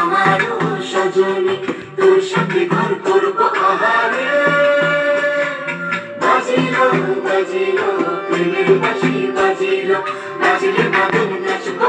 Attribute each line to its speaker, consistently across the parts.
Speaker 1: আমারও সজনী তোর সাথে ঘর করব আহারে। বাজিলো বাজিলো প্রেমের বাঁশি বাজিলো নাচবো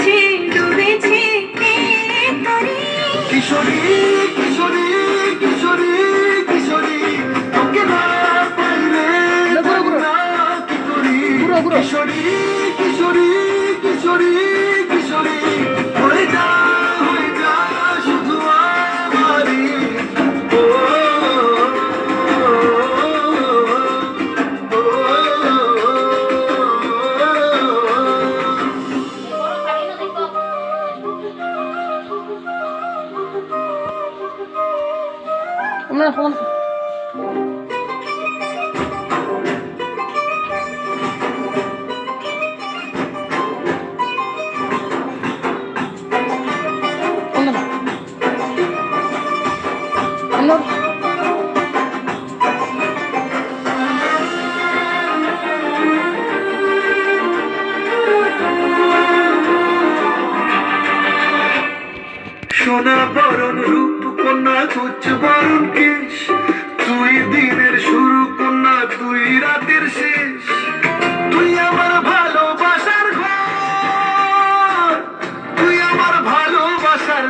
Speaker 2: ডুবেছে ডুবেছি
Speaker 1: কিশোরী কিশোরী কিশোরী কিশোরী তোকে না পাইলে। কিশোরী কিশোরী কিশোরী কিশোরী হয়ে যা
Speaker 3: সমান তোমরা না তোমরা
Speaker 1: সোনা বরণ রূপ কন্যা কুচ বরণ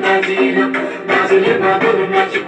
Speaker 1: বাজিলো প্রেমের বাঁশি